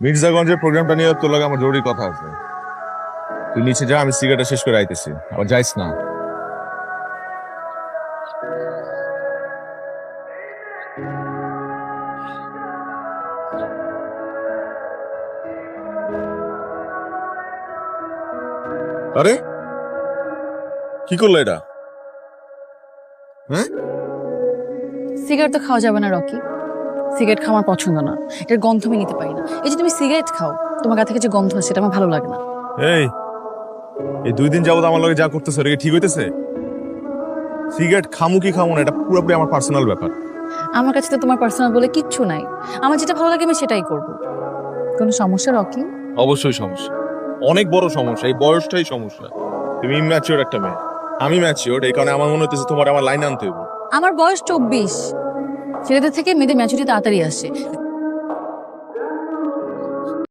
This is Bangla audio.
মির্জাগঞ্জের প্রোগ্রামটা নিয়ে তোর লাগে আমার জরুরি কথা আছে। তুই নিচে যা, আমি সিগারেটটা শেষ করে আইতেছি। আবার যাইস না। আরে? কি করল এটা? হ্যাঁ? সিগারেট তো খাওয়া যাবে না, রকি। সিগারেট খাওয়া আমার পছন্দ না। এটার গন্ধ আমি নিতে পারি না। এই যে তুমি সিগারেট খাও তোমার গা থেকে যে গন্ধ আছে সেটা আমার ভালো লাগে না। এই এই দুই দিন যাবত আমার লগে যা করতেছে এটা ঠিক হইতেছে? সিগারেট খামু কি খামু না এটা পুরোপুরি আমার পার্সোনাল ব্যাপার। আমার কাছে তো তোমার পার্সোনাল বলে কিচ্ছু নাই। আমার যেটা ভালো লাগে আমি সেটাই করব। কোনো সমস্যা রকি? অবশ্যই সমস্যা। অনেক বড় সমস্যা এই বয়সটাই সমস্যা। তুমি ইম্যাচিওর একটা মেয়ে। আমি ম্যাচিওর এই কারণে আমার মনে হচ্ছে তোমার আমার লাইন আনতে হবে আমার বয়স চব্বিশ। ছেলেদের থেকে মেয়েদের ম্যাচুরিটি তাড়াতাড়ি আসে।